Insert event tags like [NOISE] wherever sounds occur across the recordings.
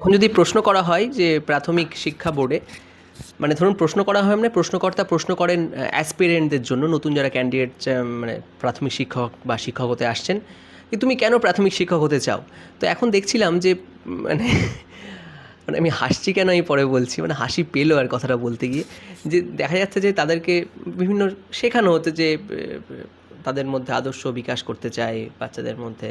এখন যদি প্রশ্ন করা হয় যে প্রাথমিক শিক্ষা বোর্ডে মানে ধরুন প্রশ্ন করা হয় মানে প্রশ্নকর্তা প্রশ্ন করেন অ্যাসপিরেন্টদের জন্য, নতুন যারা ক্যান্ডিডেট মানে প্রাথমিক শিক্ষক বা শিক্ষক হতে আসছেন, যে তুমি কেন প্রাথমিক শিক্ষক হতে চাও? তো এখন দেখছিলাম যে মানে মানে আমি হাসছি কেন আমি পরে বলছি মানে হাসি পেল আর কথাটা বলতে গিয়ে, যে দেখা যাচ্ছে যে তাদেরকে বিভিন্ন শেখানো হতে যে তাদের মধ্যে আদর্শ বিকাশ করতে চায়, বাচ্চাদের মধ্যে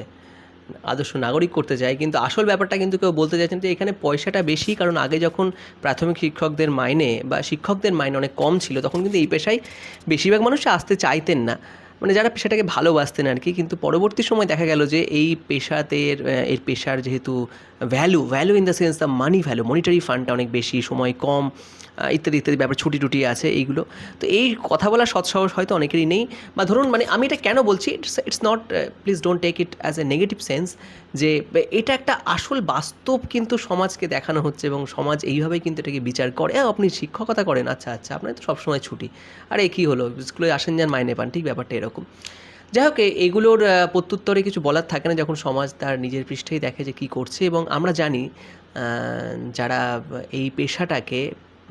আদর্শ নাগরিক করতে চায় কিন্তু আসল ব্যাপারটা কিন্তু কেউ বলতে চাইছেন যে এখানে পয়সাটা বেশি কারণ আগে যখন প্রাথমিক শিক্ষকদের মাইনে বা শিক্ষকদের মাইনে অনেক কম ছিল তখন কিন্তু এই পেশায় বেশিরভাগ মানুষ আসতে চাইতেন না। মানে যারা পেশাটাকে ভালোবাসতেন আর কি কিন্তু পরবর্তী সময় দেখা গেল যে এই পেশাতে এর, পেশার যেহেতু value value in the sense the money value monetary ফান্ডটা অনেক বেশি সময় কম ইত্যাদি ইত্যাদি ব্যাপার ছুটি টুটি আছে এইগুলো। তো এই কথা বলার সৎসাহস হয়তো অনেকেরই নেই। বা ধরুন মানে আমি এটা কেন বলছি it's it's not please don't take it as a negative sense যে এটা একটা আসল বাস্তব কিন্তু সমাজকে দেখানো হচ্ছে এবং সমাজ এইভাবেই কিন্তু এটাকে বিচার করে। "আহ, আপনি শিক্ষকতা করেন আচ্ছা আচ্ছা আপনার তো সবসময় ছুটি। আরে কী হলো? স্কুলে আসেন যান মাইনে পান ঠিক ব্যাপারটা এরকম। যাই হোক এগুলোর প্রত্যুত্তরে কিছু বলার থাকে না যখন সমাজ তার নিজের পৃষ্ঠেই দেখে যে কী করছে এবং আমরা জানি যারা এই পেশাটাকে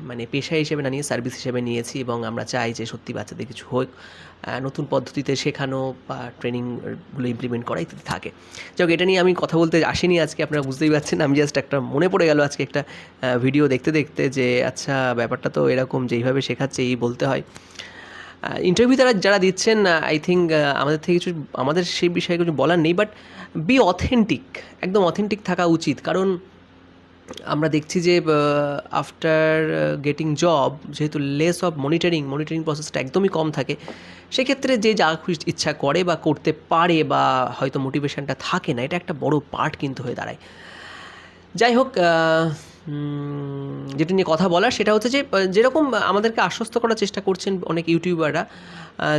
মানে পেশা হিসেবে না নিয়ে সার্ভিস হিসেবে নিয়েছি এবং আমরা চাই যে সত্যি বাচ্চাদের কিছু হোক নতুন পদ্ধতিতে শেখানো বা ট্রেনিংগুলো ইমপ্লিমেন্ট করা ইত্যাদি থাকে। যাই হোক, এটা নিয়ে আমি কথা বলতে আসিনি আজকে, আপনারা বুঝতেই পারছেন। আমি জাস্ট একটা মনে পড়ে গেল আজকে একটা ভিডিও দেখতে দেখতে যে আচ্ছা ব্যাপারটা তো এরকম যেইভাবে শেখাচ্ছে, এই বলতে হয়। ইন্টারভিউ তারা যারা দিচ্ছেন আই থিঙ্ক আমাদের থেকে কিছু, আমাদের সেই বিষয়ে কিছু বলার নেই বাট বি অথেন্টিক একদম অথেন্টিক থাকা উচিত। কারণ আমরা দেখছি যে আফটার গেটিং জব যেহেতু লেস অফ মনিটরিং মনিটরিং প্রসেসটা একদমই কম থাকে, সেক্ষেত্রে যে যা ইচ্ছা করে বা করতে পারে বা হয়তো মোটিভেশনটা থাকে না, এটা একটা বড় পার্ট কিন্তু হয়ে দাঁড়ায়। যাই হোক যেটা নিয়ে কথা বলার, সেটা হচ্ছে যে যেরকম আমাদেরকে আশ্বস্ত করার চেষ্টা করছেন অনেক ইউটিউবাররা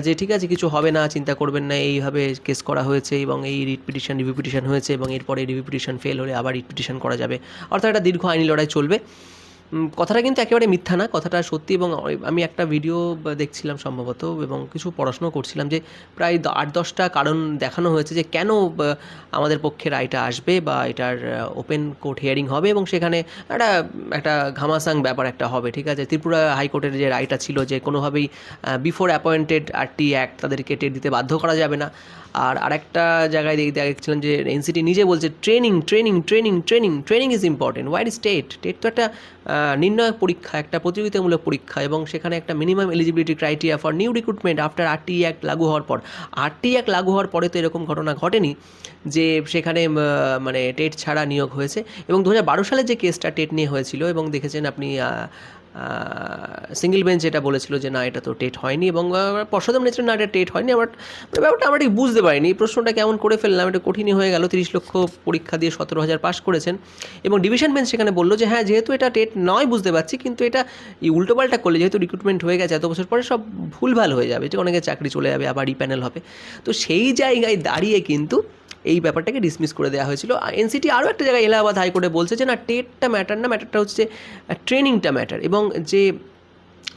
যে ঠিক আছে, কিছু হবে না, চিন্তা করবেন না, এইভাবে কেস করা হয়েছে এবং এই রিট পিটিশন রিভিউ পিটিশন হয়েছে এবং এরপরে রিভিউ পিটিশন ফেল হলে আবার রিট পিটিশন করা যাবে। অর্থাৎ একটা দীর্ঘ আইনি লড়াই চলবে। কথাটা কিন্তু একেবারে মিথ্যা না, কথাটা সত্যি এবং আমি একটা ভিডিও দেখছিলাম সম্ভবত এবং কিছু পড়াশুনো করছিলাম যে প্রায় আট, দশটা কারণ দেখানো হয়েছে যে কেন আমাদের পক্ষে রায়টা আসবে বা এটার ওপেন কোর্ট হিয়ারিং হবে এবং সেখানে একটা একটা ঘামাসাং ব্যাপার একটা হবে, ঠিক আছে? ত্রিপুরা হাইকোর্টের যে রায়টা ছিল যে কোনোভাবেই before appointed R T act তাদেরকে টেট দিতে বাধ্য করা যাবে না। আর আরেকটা জায়গায় দেখ- দেখছিলাম যে এনসিটি নিজে বলছে training training training training training is important wide state TET তো একটা আহ, নির্ণায়ক পরীক্ষা একটা প্রতিযোগিতামূলক পরীক্ষা এবং সেখানে একটা minimum eligibility criteria for new recruitment after RT act লাগু হওয়ার পর। আরটি অ্যাক্ট লাগু হওয়ার পরে তো এরকম ঘটনা ঘটেনি যে সেখানে মানে টেট ছাড়া নিয়োগ হয়েছে। এবং দু হাজার সালে যে কেসটা টেট নিয়ে হয়েছিল এবং দেখেছেন আপনি সিঙ্গেল বেঞ্চ যেটা বলেছিল যে, না, এটা তো টেট হয়নি এবং পর্ষদ বলেছিল না, এটা টেট হয়নি। আমার ব্যাপারটা আমরা ঠিক বুঝতে পারিনি। প্রশ্নটা কেমন করে ফেললাম, এটা কঠিনই হয়ে গেল। তিরিশ লক্ষ পরীক্ষা দিয়ে সতেরো হাজার পাস করেছেন এবং ডিভিশন বেঞ্চ সেখানে বলল যে হ্যাঁ যেহেতু এটা টেট নয় বুঝতে পারছি, কিন্তু এটা এই উল্টোপাল্টা করলে যেহেতু রিক্রুটমেন্ট হয়ে গেছে, এত বছর পরে সব ভুলভাল হয়ে যাবে। যে অনেকে চাকরি চলে যাবে, আবার প্যানেল হবে। তো সেই জায়গায় দাঁড়িয়ে কিন্তু এই ব্যাপারটাকে ডিসমিস করে দেওয়া হয়েছিল। এনসিটি আরও একটা জায়গায় এলাহাবাদ হাইকোর্টে বলছে যে, না, টেটটা ম্যাটার না ম্যাটারটা হচ্ছে ট্রেনিংটা ম্যাটার এবং যে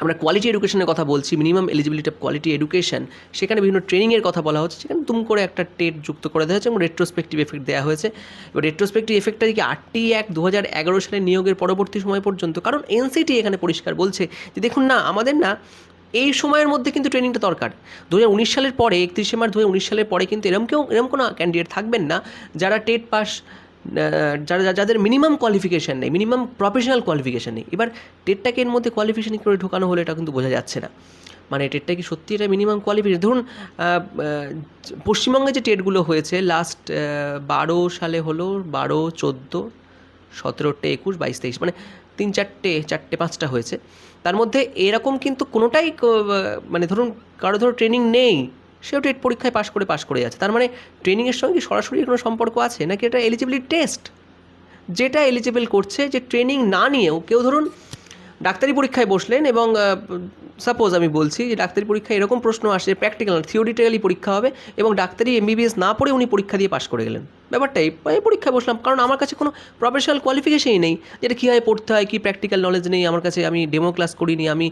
আমরা কোয়ালিটি এডুকেশনের কথা বলছি minimum eligibility of quality education সেখানে বিভিন্ন ট্রেনিংয়ের কথা বলা হচ্ছে, সেখানে তুম করে একটা টেট যুক্ত করে দেওয়া হয়েছে এবং রেট্রোস্পেক্টিভ এফেক্ট দেওয়া হয়েছে। এবার রেট্রোস্পেক্টিভ এফেক্টটা কি আটটি এক দু হাজার এগারো সালে নিয়োগের পরবর্তী সময় পর্যন্ত? কারণ এনসিটি এখানে পরিষ্কার বলছে যে, দেখুন না, আমাদের না এই সময়ের মধ্যে কিন্তু ট্রেনিংটা দরকার। দু হাজার উনিশ সালের পরে, একত্রিশে মার্চ দু সালের পরে কিন্তু এরকম কেউ এরকম কোনো ক্যান্ডিডেট থাকবেন না যারা টেট পাস যারা যাদের মিনিমাম কোয়ালিফিকেশান নেই মিনিমাম প্রফেশনাল কোয়ালিফিকেশান নেই। এবার টেটটাকে এর মধ্যে কোয়ালিফিকেশান করে ঢোকানো হলে এটা কিন্তু বোঝা যাচ্ছে না। মানে টেটটা কি সত্যি এটা মিনিমাম কোয়ালিফিকেশন ধরুন পশ্চিমবঙ্গে যে টেটগুলো হয়েছে লাস্ট বারো সালে হলো, বারো, চোদ্দ সতেরোটে একুশ, বাইশ, তেইশ মানে তিন চারটে চারটে পাঁচটা হয়েছে। তার মধ্যে এরকম কিন্তু কোনোটাই মানে ধরুন কারও ধরো ট্রেনিং নেই, সেও টেট পরীক্ষায় পাশ করে পাশ করে যাচ্ছে। তার মানে ট্রেনিংয়ের সঙ্গে সরাসরি কোনো সম্পর্ক আছে? নাকি এটা এলিজিবিলিটি টেস্ট যেটা এলিজিবল করছে যে ট্রেনিং না নিয়েও, কেউ ধরুন ডাক্তারি পরীক্ষায় বসলেন এবং সাপোজ আমি বলছি যে ডাক্তারি পরীক্ষায় এরকম প্রশ্ন আসে প্র্যাকটিক্যাল থিওরিটিক্যালি পরীক্ষা হবে এবং ডাক্তারি এমবিবিএস না পড়ে উনি পরীক্ষা দিয়ে পাশ করে গেলেন। ব্যাপারটা এই এই পরীক্ষায় বসলাম, কারণ আমার কাছে কোনো প্রফেশনাল কোয়ালিফিকেশনই নেই যেটা কীভাবে পড়তে হয়, কী প্র্যাকটিক্যাল নলেজ নেই, আমার কাছে আমি ডেমো ক্লাস করিনি, আমি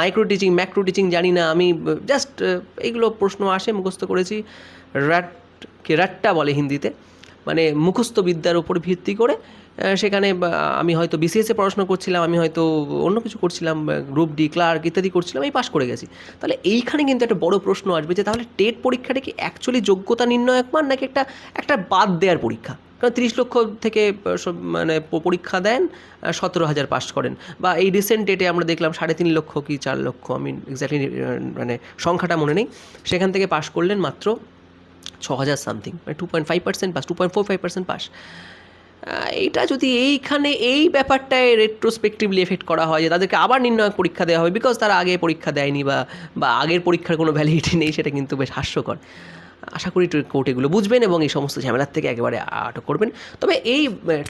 মাইক্রো টিচিং ম্যাক্রো টিচিং জানি না, আমি জাস্ট এইগুলো প্রশ্ন আসে, মুখস্থ করেছি র্যাট কে র্যাটটা বলে হিন্দিতে মানে মুখস্থ বিদ্যার উপর ভিত্তি করে সেখানে আমি হয়তো বিসিএসে পড়াশোনা করছিলাম, আমি হয়তো অন্য কিছু করছিলাম গ্রুপ ডি ক্লার্ক ইত্যাদি করছিলাম, আমি পাশ করে গেছি। তাহলে এইখানে কিন্তু একটা বড় প্রশ্ন আসবে যে, তাহলে টেট পরীক্ষাটা কি অ্যাকচুয়ালি যোগ্যতা নির্ণায়ক মান নাকি একটা একটা বাদ দেওয়ার পরীক্ষা? কারণ তিরিশ লক্ষ থেকে মানে পরীক্ষা দেন সতেরো হাজার পাস করেন। বা এই রিসেন্ট ডেটে আমরা দেখলাম সাড়ে তিন লক্ষ কি চার লক্ষ, আমি এক্স্যাক্টলি মানে সংখ্যাটা মনে নেই। সেখান থেকে পাশ করলেন মাত্র ছ হাজার সামথিং মানে two point five percent pass two point four five percent pass এইটা যদি এইখানে এই ব্যাপারটায় রেট্রোস্পেক্টিভলি এফেক্ট করা হয় যে তাদেরকে আবার নির্ণায়ক পরীক্ষা দেওয়া হবে বিকজ তারা আগে পরীক্ষা দেয়নি বা বা আগের পরীক্ষার কোনো ভ্যালিডিটি নেই, সেটা কিন্তু বেশ হাস্যকর। আশা করি কোর্ট এগুলো বুঝবেন এবং এই সমস্ত ঝামেলার থেকে একেবারে আটক করবেন। তবে এই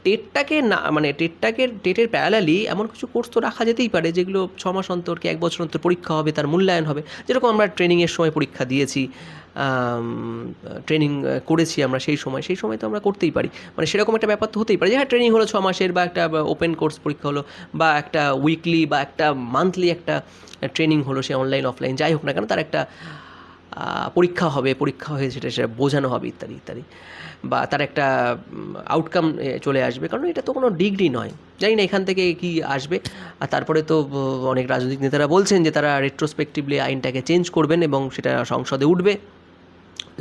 টেটটাকে না মানে টেটটাকে টেটের প্যারালালি এমন কিছু কোর্স তো রাখা যেতেই পারে যেগুলো ছ মাস অন্তর কি এক বছর অন্তর পরীক্ষা হবে, তার মূল্যায়ন হবে। যেরকম আমরা ট্রেনিংয়ের সময় পরীক্ষা দিয়েছি ট্রেনিং করেছি আমরা সেই সময়। সেই সময় তো আমরা করতেই পারি। মানে সেরকম একটা ব্যাপার তো হতেই পারে যে হ্যাঁ ট্রেনিং হলো ছ মাসের বা একটা ওপেন কোর্স পরীক্ষা হলো বা একটা উইকলি বা একটা মান্থলি একটা ট্রেনিং হলো সে অনলাইন অফলাইন যাই হোক না কেন, তার একটা পরীক্ষা হবে, পরীক্ষা হয়ে সেটা সেটা বোঝানো হবে, ইত্যাদি ইত্যাদি। বা তার একটা আউটকাম চলে আসবে। কারণ এটা তো কোনো ডিগ্রি নয়। জানি না এখান থেকে কি আসবে। আর তারপরে তো অনেক রাজনৈতিক নেতারা বলছেন যে, তারা রেট্রোস্পেক্টিভলি আইনটাকে চেঞ্জ করবেন এবং সেটা সংসদে উঠবে।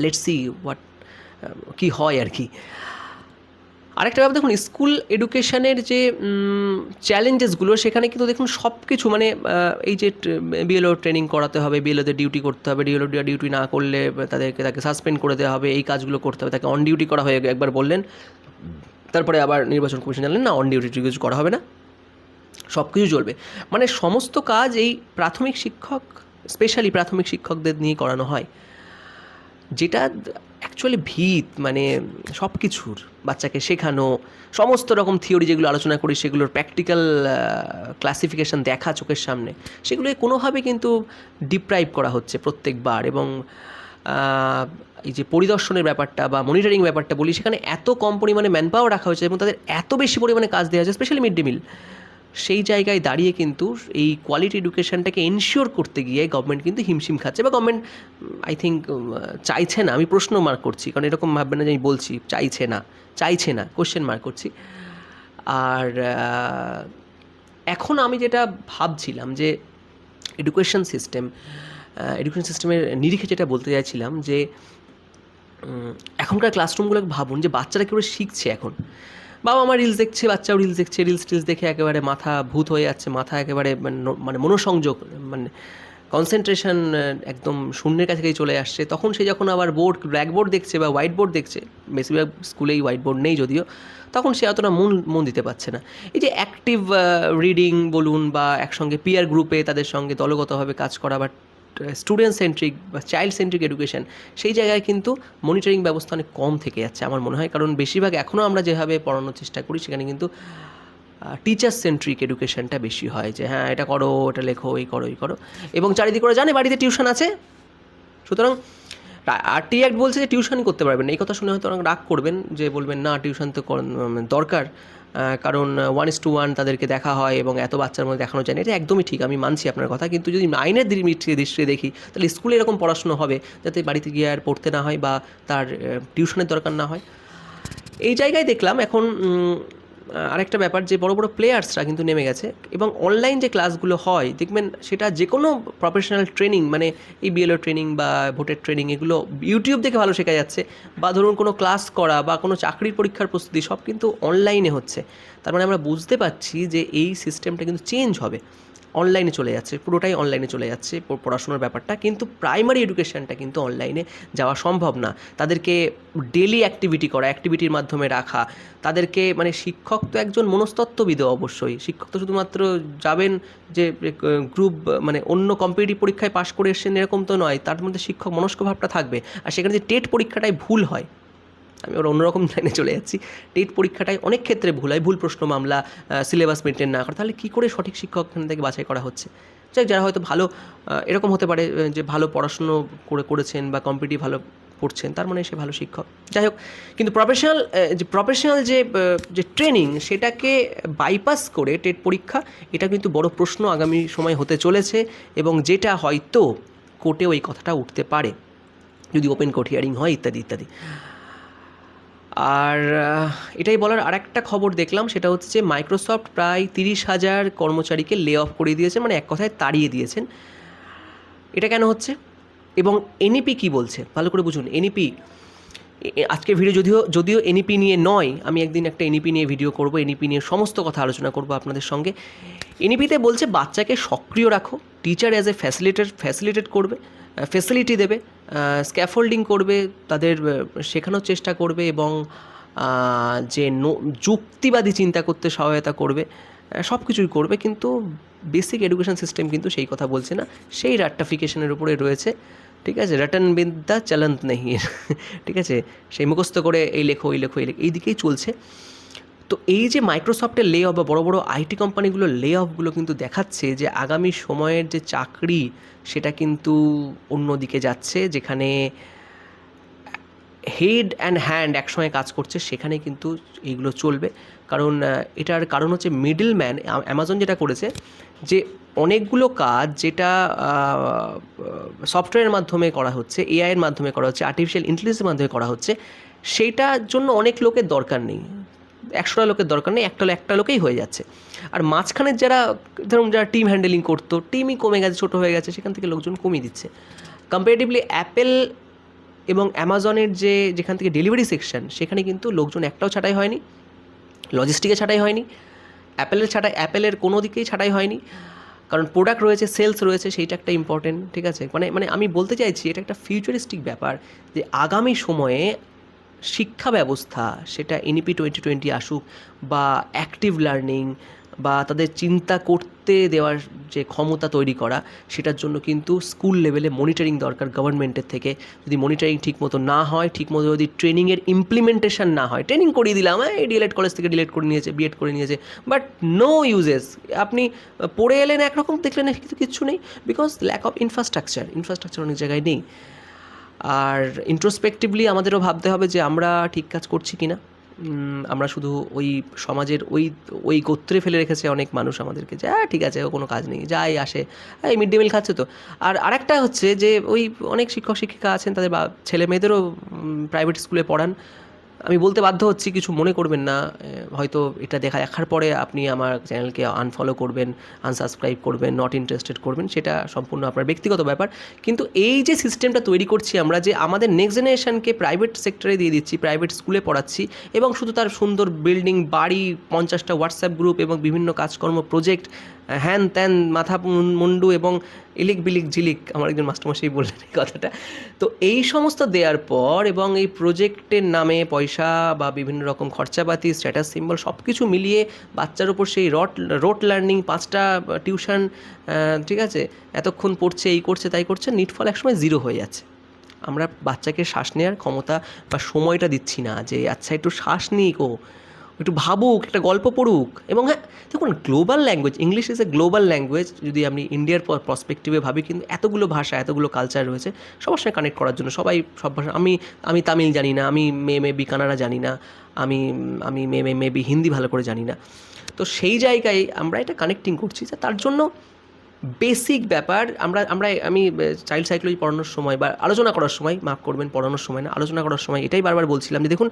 লেটস সি হোয়াট কী হয় আর কি। আরেকটা ব্যাপার, দেখুন স্কুল এডুকেশনের যে চ্যালেঞ্জেসগুলো সেখানে কিন্তু দেখুন সব কিছু মানে এই যে বিএলও ট্রেনিং করাতে হবে বিএলওদের ডিউটি করতে হবে ডিএলও ডিউটি না করলে তাদেরকে, তাকে সাসপেন্ড করে দেওয়া হবে, এই কাজগুলো করতে হবে, তাকে অন ডিউটি করা হয়ে একবার বললেন। তারপরে আবার নির্বাচন কমিশন জানলেন, না অন ডিউটি কিছু করা হবে না। সব কিছু চলবে। মানে সমস্ত কাজ এই প্রাথমিক শিক্ষক স্পেশালি প্রাথমিক শিক্ষকদের নিয়ে করানো হয়। যেটা অ্যাকচুয়ালি ভিত মানে সব কিছুর বাচ্চাকে শেখানো, সমস্ত রকম থিওরি যেগুলো আলোচনা করি, সেগুলোর প্র্যাকটিক্যাল ক্লাসিফিকেশন দেখা চোখের সামনে সেগুলো কোনোভাবে কিন্তু ডিপ্রাইভ করা হচ্ছে প্রত্যেকবার এবং এই যে পরিদর্শনের ব্যাপারটা বা মনিটরিং ব্যাপারটা বলি, সেখানে এত কম পরিমাণে ম্যান পাওয়ার রাখা হয়েছে এবং তাদের এত বেশি পরিমাণে কাজ দেওয়া হয়েছে স্পেশালি মিড ডে মিল সেই জায়গায় দাঁড়িয়ে কিন্তু এই কোয়ালিটি এডুকেশনটাকে এনশিওর করতে গিয়ে গভর্নমেন্ট কিন্তু হিমশিম খাচ্ছে বা গভর্নমেন্ট আই থিঙ্ক চাইছে না। আমি প্রশ্ন মার্ক করছি, কারণ এরকম ভাববেন না যে আমি বলছি, চাইছে না চাইছে না কোশ্চেন মার্ক করছি। আর এখন আমি যেটা ভাবছিলাম যে এডুকেশন সিস্টেম এডুকেশন সিস্টেমের নিরিখে যেটা বলতে চাইছিলাম যে এখনকার ক্লাসরুমগুলোকে ভাবুন যে বাচ্চারা কী করে শিখছে এখন? বাবা আমার রিলস দেখছে, বাচ্চাও রিলস দেখছে রিলস টিলস দেখে একেবারে মাথা ভূত হয়ে যাচ্ছে, মাথা একেবারে মানে মানে মনোসংযোগ মানে কনসেন্ট্রেশন একদম শূন্যের কাছে চলে আসছে। তখন সে যখন আবার বোর্ড ব্ল্যাকবোর্ড দেখছে বা হোয়াইট বোর্ড দেখছে, বেশিরভাগ স্কুলেই হোয়াইট বোর্ড নেই যদিও, তখন সে অতটা মন মন দিতে পারছে না। এই যে অ্যাক্টিভ রিডিং বলুন বা একসঙ্গে পিয়ার গ্রুপে তাদের সঙ্গে দলগতভাবে কাজ করা বা স্টুডেন্ট সেন্ট্রিক বা চাইল্ড সেন্ট্রিক এডুকেশন সেই জায়গায় কিন্তু মনিটরিং ব্যবস্থা অনেক কম থেকে যাচ্ছে আমার মনে হয়। কারণ বেশিরভাগ এখনও আমরা যেভাবে পড়ানোর চেষ্টা করি, সেখানে কিন্তু টিচার সেন্ট্রিক এডুকেশনটা বেশি হয় যে হ্যাঁ এটা করো, এটা লেখো, এই করো এই করো। এবং চারিদিকে ওরা জানে, বাড়িতে টিউশন আছে? সুতরাং আরটি অ্যাক্ট বলছে যে টিউশনই করতে পারবেন এই কথা শুনে হয়তো অনেক রাগ করবেন যে, বলবেন, না টিউশন তো কর- দরকার। কারণ ওয়ান ইস টু ওয়ান তাদেরকে দেখা হয় এবং এত বাচ্চার মধ্যে দেখানো যায় না। এটা একদমই ঠিক, আমি মানছি আপনার কথা। কিন্তু যদি নাইনের দৃষ্টি দৃষ্টিতে দেখি, তাহলে স্কুলে এরকম পড়াশুনো হবে যাতে বাড়িতে গিয়ে আর পড়তে না হয় বা তার টিউশনের দরকার না হয়। এই জায়গায় দেখলাম এখন আরেকটা ব্যাপার যে বড় বড় প্লেয়ার্সরা কিন্তু নেমে গেছে এবং অনলাইন যে ক্লাসগুলো হয়, দেখবেন সেটা যে কোনো প্রফেশনাল ট্রেনিং মানে এই বিএলও ট্রেনিং বা ভোটের ট্রেনিং এগুলো ইউটিউব দেখে ভালো শেখা যাচ্ছে বা ধরুন কোনো ক্লাস করা বা কোনো চাকরির পরীক্ষার প্রস্তুতি সব কিন্তু অনলাইনে হচ্ছে। তার মানে আমরা বুঝতে পারছি যে এই সিস্টেমটা কিন্তু চেঞ্জ হবে। অনলাইনে চলে যাচ্ছে, পুরোটাই অনলাইনে চলে যাচ্ছে পড়াশোনার ব্যাপারটা। কিন্তু প্রাইমারি এডুকেশানটা কিন্তু অনলাইনে যাওয়া সম্ভব না। তাদেরকে ডেলি অ্যাক্টিভিটি করা অ্যাক্টিভিটির মাধ্যমে রাখা, তাদেরকে মানে শিক্ষক তো একজন মনস্তত্ত্ববিদ অবশ্যই। শিক্ষক তো শুধুমাত্র যাবেন যে গ্রুপ মানে অন্য কম্পিটিটিভ পরীক্ষায় পাশ করে এসেছেন এরকম তো নয়। তার মধ্যে শিক্ষক মনস্ক ভাবটা থাকবে। আর সেখানে যে টেট পরীক্ষাটাই ভুল হয় আমি ওর অন্যরকম লাইনে চলে যাচ্ছি। টেট পরীক্ষাটায় অনেক ক্ষেত্রে ভুল হয়। ভুল প্রশ্ন, মামলা সিলেবাস মেনটেন না করা। তাহলে কী করে সঠিক শিক্ষক এখান থেকে বাছাই করা হচ্ছে? যাই যারা হয়তো ভালো এরকম হতে পারে যে ভালো পড়াশুনো করে, করেছেন বা কম্পিটিভ ভালো পড়ছেন, তার মানে সে ভালো শিক্ষক। যাই হোক, কিন্তু প্রফেশনাল যে প্রফেশনাল যে যে ট্রেনিং সেটাকে বাইপাস করে টেট পরীক্ষা, এটা কিন্তু বড় প্রশ্ন আগামী সময় হতে চলেছে এবং যেটা হয়তো কোর্টেও এই কথাটা উঠতে পারে। যদি ওপেন কোর্ট হিয়ারিং হয়, ইত্যাদি ইত্যাদি। আর এটাই বলার আরেকটা খবর দেখলাম, সেটা হচ্ছে যে মাইক্রোসফট প্রায় তিরিশ হাজার কর্মচারীকে লে অফ করে দিয়েছে মানে এক কথায় তাড়িয়ে দিয়েছেন। এটা কেন হচ্ছে? এবং এনইপি কি বলছে? ভালো করে বুঝুন এনইপি আজকের ভিডিও যদিও যদিও এনইপি নিয়ে নয়, আমি একদিন একটা এনইপি নিয়ে ভিডিও করব এনইপি নিয়ে সমস্ত কথা আলোচনা করব আপনাদের সঙ্গে। এনইপিতে বলছে, বাচ্চাকে সক্রিয় রাখো teacher as a facilitate facilitate করবে। ফেসিলিটি দেবে স্ক্যাফোল্ডিং করবে, তাদের শেখানোর চেষ্টা করবে এবং যে যুক্তিবাদী চিন্তা করতে সহায়তা করবে সব কিছুই করবে, কিন্তু বেসিক এডুকেশন সিস্টেম কিন্তু সেই কথা বলছে না। সেই রাট্টাফিকেশনের উপরে রয়েছে, ঠিক আছে? রটন বিদ্যা চলন্ত নেই ঠিক আছে? সেই মুখস্থ করে এই লেখো এই লেখো এই লেখো, এই দিকেই চলছে। তো এই যে মাইক্রোসফটের লে অফ বা বড় বড় আইটি কোম্পানিগুলোর লে অফগুলো কিন্তু দেখাচ্ছে যে আগামী সময়ের যে চাকরি সেটা কিন্তু অন্যদিকে যাচ্ছে, যেখানে হেড অ্যান্ড হ্যান্ড একসঙ্গে কাজ করছে, সেখানে কিন্তু এইগুলো চলবে। কারণ এটার কারণ হচ্ছে মিডল ম্যান অ্যামাজন যেটা করেছে যে অনেকগুলো কাজ যেটা সফটওয়্যারের মাধ্যমে করা হচ্ছে এআইয়ের মাধ্যমে করা হচ্ছে আর্টিফিশিয়াল ইন্টেলিজেন্সের মাধ্যমে করা হচ্ছে সেইটার জন্য অনেক লোকের দরকার নেই। একশোটা লোকের দরকার নেই, একটা একটা লোকেই হয়ে যাচ্ছে। আর মাঝখানের যারা, ধরুন যারা টিম হ্যান্ডেলিং করতো টিমই কমে গেছে, ছোটো হয়ে গেছে, সেখান থেকে লোকজন কমিয়ে দিচ্ছে। কম্পারেটিভলি অ্যাপেল এবং অ্যামাজনের যে, যেখান থেকে ডেলিভারি সেকশন সেখানে কিন্তু লোকজন একটাও ছাঁটাই হয়নি লজিস্টিকে ছাঁটাই হয়নি অ্যাপেলের ছাঁটাই অ্যাপেলের কোনো দিকেই ছাঁটাই হয়নি। কারণ প্রোডাক্ট রয়েছে সেলস রয়েছে, সেইটা একটা ইম্পর্টেন্ট ঠিক আছে? মানে মানে আমি বলতে চাইছি, এটা একটা ফিউচারিস্টিক ব্যাপার যে, আগামী সময়ে শিক্ষা ব্যবস্থা, সেটা এনইপি টোয়েন্টি টোয়েন্টি আসুক বা অ্যাক্টিভ লার্নিং বা তাদের চিন্তা করতে দেওয়ার যে ক্ষমতা তৈরি করা, সেটার জন্য কিন্তু স্কুল লেভেলে মনিটরিং দরকার গভর্নমেন্টের থেকে। যদি মনিটরিং ঠিকমতো না হয়, ঠিকমতো যদি ট্রেনিংয়ের ইমপ্লিমেন্টেশন না হয় ট্রেনিং করিয়ে দিলাম হ্যাঁ ডিএলএড কলেজ থেকে ডিলেট করে নিয়েছে বিএড করে নিয়েছে বাট নো ইউজেস আপনি পড়ে এলেন একরকম, দেখলেন কিন্তু কিচ্ছু নেই because lack of infrastructure infrastructure অনেক জায়গায় নেই। আর ইন্ট্রোস্পেক্টিভলি আমাদেরও ভাবতে হবে যে আমরা ঠিক কাজ করছি কি না আমরা শুধু ওই সমাজের ওই ওই গোত্রে ফেলে রেখেছে অনেক মানুষ আমাদেরকে যে হ্যাঁ ঠিক আছে কোনো কাজ নেই, যাই, আসে। এই মিড ডে মিল খাচ্ছে তো। আর আরেকটা হচ্ছে যে, ওই অনেক শিক্ষক শিক্ষিকা আছেন, তাদের বা ছেলে মেয়েদেরও প্রাইভেট স্কুলে পড়ান। আমি বলতে বাধ্য হচ্ছি, কিছু মনে করবেন না। হয়তো এটা দেখা দেখার পরে আপনি আমার চ্যানেলকে আনফলো করবেন আনসাবস্ক্রাইব করবেন নট ইন্টারেস্টেড করবেন, সেটা সম্পূর্ণ আপনার ব্যক্তিগত ব্যাপার। কিন্তু এই যে সিস্টেমটা তৈরি করছি আমরা, যে আমাদের নেক্সট জেনারেশনকে প্রাইভেট সেক্টরে দিয়ে দিচ্ছি প্রাইভেট স্কুলে পড়াচ্ছি, এবং শুধু তার সুন্দর বিল্ডিং বাড়ি, পঞ্চাশটা হোয়াটসঅ্যাপ গ্রুপ এবং বিভিন্ন কাজকর্ম প্রজেক্ট হ্যান ত্যান, মাথা মুন- মুন্ডু এবং ইলিক বিলিক ঝিলিক, আমার একজন মাস্টারমশাই বললেন এই কথাটা। তো এই সমস্ত দেওয়ার পর এবং এই প্রজেক্টের নামে পয়সা বা বিভিন্ন রকম খরচাপাতি স্ট্যাটাস সিম্বল সব কিছু মিলিয়ে বাচ্চার উপর সেই রট রোট লার্নিং পাঁচটা টিউশন ঠিক আছে? এতক্ষণ পড়ছে, এই করছে, তাই করছে নিটফল একসময় জিরো হয়ে যাচ্ছে। আমরা বাচ্চাকে শ্বাস নেওয়ার ক্ষমতা বা সময়টা দিচ্ছি না যে আচ্ছা একটু শ্বাস নিই ও একটু ভাবুক, একটা গল্প পড়ুক। এবং হ্যাঁ দেখুন global language English is a global language যদি আমি ইন্ডিয়ার পার্সপেক্টিভে ভাবি কিন্তু এতগুলো ভাষা, এতগুলো কালচার রয়েছে, সবার সঙ্গে কানেক্ট করার জন্য সবাই সব ভাষা, আমি আমি তামিল জানি না, আমি মে মেবি কানাডা জানি না, আমি আমি মে মে মেবি হিন্দি ভালো করে জানি না। তো সেই জায়গায় আমরা এটা কানেক্টিং করছি যে তার জন্য বেসিক ব্যাপার, আমরা আমরা, আমি চাইল্ড সাইকোলজি পড়ানোর সময় বা আলোচনা করার সময় মাফ করবেন, পড়ানোর সময় না, আলোচনা করার সময় এটাই বারবার বলছিলাম যে দেখুন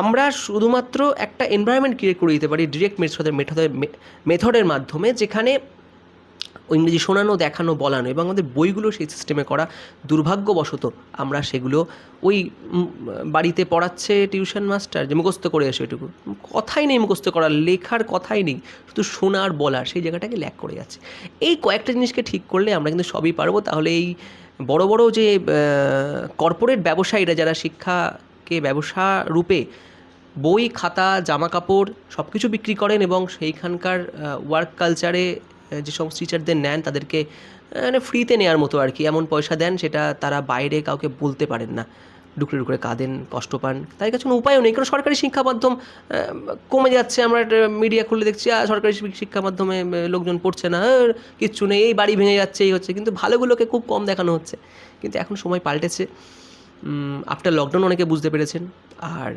আমরা শুধুমাত্র একটা এনভায়রনমেন্ট ক্রিয়েট করে দিতে পারি ডিরেক্ট মেথডের মেথডের মেথডের মাধ্যমে যেখানে ইংরেজি শোনানো, দেখানো, বলানো এবং আমাদের বইগুলো সেই সিস্টেমে করা দুর্ভাগ্যবশত আমরা সেগুলো ওই বাড়িতে পড়াচ্ছে টিউশন মাস্টার যে মুখস্থ করে এসে ওইটুকু। কথাই নেই মুখস্থ করার, লেখার কথাই নেই, শুধু শোনার, বলার সেই জায়গাটাকে ল্যাক করে যাচ্ছে। এই কয়েকটা জিনিসকে ঠিক করলে আমরা কিন্তু সবই পারব। তাহলে এই বড় বড় যে কর্পোরেট ব্যবসায়ীরা যারা শিক্ষাকে ব্যবসা রূপে বই, খাতা জামা কাপড় সব কিছু বিক্রি করেন এবং সেইখানকার ওয়ার্ক কালচারে যে সমস্ত টিচারদের নেন তাদেরকে মানে ফ্রিতে নেওয়ার মতো আর কি। এমন পয়সা দেন সেটা তারা বাইরে কাউকে বলতে পারেন না। ডুকরে ডুকরে কাঁদেন, কষ্ট পান। তাই কাছে কোনো উপায়ও নেই। কারণ সরকারি শিক্ষা মাধ্যম কমে যাচ্ছে। আমরা মিডিয়া খুলে দেখছি সরকারি শিক্ষা মাধ্যমে লোকজন পড়ছে না কিচ্ছু নেই, এই বাড়ি ভেঙে যাচ্ছে, এই হচ্ছে। কিন্তু ভালোগুলোকে খুব কম দেখানো হচ্ছে। কিন্তু এখন সময় পাল্টেছে। আফটার লকডাউন অনেকে বুঝতে পেরেছেন। আর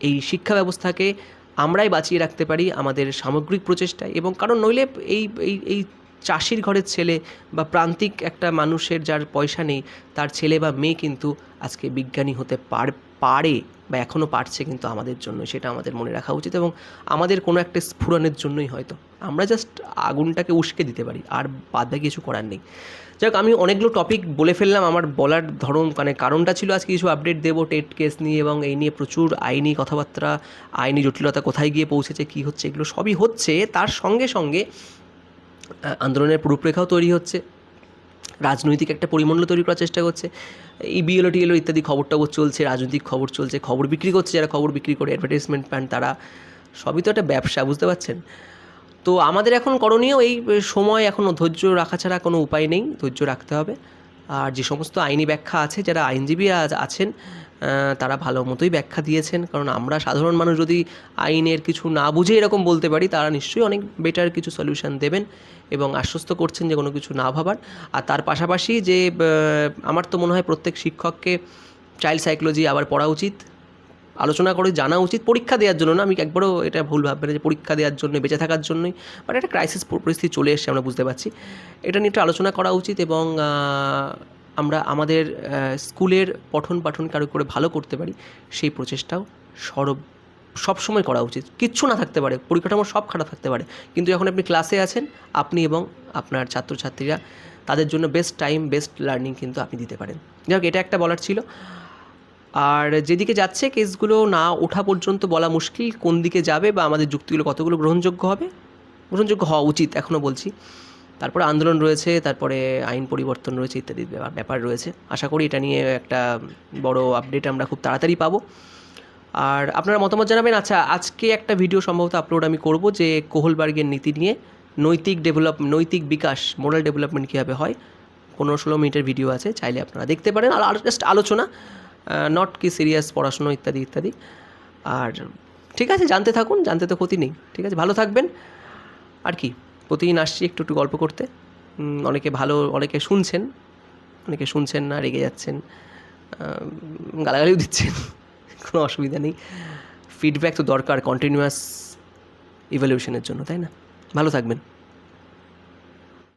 এই শিক্ষা ব্যবস্থাকে আমরাই বাঁচিয়ে রাখতে পারি আমাদের সামগ্রিক প্রচেষ্টায়। এবং কারণ নইলে এই এই এই চাষির ঘরের ছেলে বা প্রান্তিক একটা মানুষের যার পয়সা নেই, তার ছেলে বা মেয়ে কিন্তু আজকে বিজ্ঞানী হতে পার, পারে বা এখনও পারছে কিন্তু আমাদের জন্য, সেটা আমাদের মনে রাখা উচিত এবং আমাদের কোনো একটা স্ফুরণের জন্যই হয়তো। আমরা জাস্ট আগুনটাকে উস্কে দিতে পারি, আর বাদ কিছু করার নেই। যাই হোক আমি অনেকগুলো টপিক বলে ফেললাম, আমার বলার ধরন মানে কারণটা ছিল আজকে কিছু আপডেট দেবো টেট কেস নিয়ে এবং এই নিয়ে প্রচুর আইনি কথাবার্তা আইনি জটিলতা কোথায় গিয়ে পৌঁছেছে, কী হচ্ছে, এগুলো সবই হচ্ছে। তার সঙ্গে সঙ্গে আন্দোলনের রূপরেখাও তৈরি হচ্ছে, রাজনৈতিক একটা পরিমণ্ডল তৈরি করার চেষ্টা করছে, এই বিএলও টিএলও ইত্যাদি খবর টবর চলছে, রাজনৈতিক খবর চলছে, খবর বিক্রি করছে, যারা খবর বিক্রি করে অ্যাডভার্টাইজমেন্ট পান তারা, সবই তো একটা ব্যবসা, বুঝতে পারছেন? তো আমাদের এখন করণীয় এই সময় এখনও ধৈর্য রাখা ছাড়া কোনো উপায় নেই, ধৈর্য রাখতে হবে। আর যে সমস্ত আইনি ব্যাখ্যা আছে, যারা আইনজীবী আছেন তারা ভালো মতোই ব্যাখ্যা দিয়েছেন। কারণ আমরা সাধারণ মানুষ যদি আইনের কিছু না বুঝে এরকম বলতে পারি, তারা নিশ্চয়ই অনেক বেটার কিছু সলিউশন দেবেন এবং আশ্বস্ত করছেন যে কোনো কিছু না ভাবার। আর তার পাশাপাশি যে আমার তো মনে হয় প্রত্যেক শিক্ষককে চাইল্ড সাইকোলজি আবার পড়া উচিত। আলোচনা করে জানা উচিত, পরীক্ষা দেওয়ার জন্য না, আমি একবারও এটা ভুল ভাববেন যে পরীক্ষা দেওয়ার জন্য বেঁচে থাকার জন্যই বাট একটা ক্রাইসিস পরিস্থিতি চলে এসছে আমরা বুঝতে পারছি। এটা নিয়ে একটু আলোচনা করা উচিত এবং আমরা আমাদের স্কুলের পঠন পাঠন কারও করে ভালো করতে পারি, সেই প্রচেষ্টাও সরব, সবসময় করা উচিত। কিচ্ছু না থাকতে পারে, পরিকাঠামো সব খারাপ থাকতে পারে, কিন্তু যখন আপনি ক্লাসে আছেন, আপনি এবং আপনার ছাত্রছাত্রীরা, তাদের জন্য বেস্ট টাইম বেস্ট লার্নিং কিন্তু আপনি দিতে পারেন। যাই হোক, এটা একটা বলার ছিল। আর যেদিকে যাচ্ছে, কেসগুলো না ওঠা পর্যন্ত বলা মুশকিল কোন দিকে যাবে বা আমাদের যুক্তিগুলো কতগুলো গ্রহণযোগ্য হবে। গ্রহণযোগ্য হওয়া উচিত এখনও বলছি। তারপরে আন্দোলন রয়েছে, তারপরে আইন পরিবর্তন রয়েছে ইত্যাদি ব্যাপার- রয়েছে। আশা করি এটা নিয়ে একটা বড় আপডেট আমরা খুব তাড়াতাড়ি পাবো। আর আপনারা মতামত জানাবেন আচ্ছা আজকে একটা ভিডিও সম্ভবত আপলোড আমি করব যে কোহলবার্গের নীতি নিয়ে নৈতিক ডেভেলপ নৈতিক বিকাশ মোরাল ডেভেলপমেন্ট কীভাবে হয়। পনেরো ষোলো মিনিটের ভিডিও আছে, চাইলে আপনারা দেখতে পারেন। আর জাস্ট আলোচনা। নট কি সিরিয়াস পড়াশুনো ইত্যাদি ইত্যাদি। আর ঠিক আছে, জানতে থাকুন, জানতে তো ক্ষতি নেই। ঠিক আছে, ভালো থাকবেন। আর কি, প্রতিদিন আসছি একটু একটু গল্প করতে। অনেকে ভালো, অনেকে শুনছেন অনেকে শুনছেন না, রেগে যাচ্ছেন গালাগালিও দিচ্ছেন, [LAUGHS] কোনো অসুবিধা নেই। ফিডব্যাক তো দরকার কন্টিনিউয়াস ইভলিউশনের জন্য, তাই না? ভালো থাকবেন।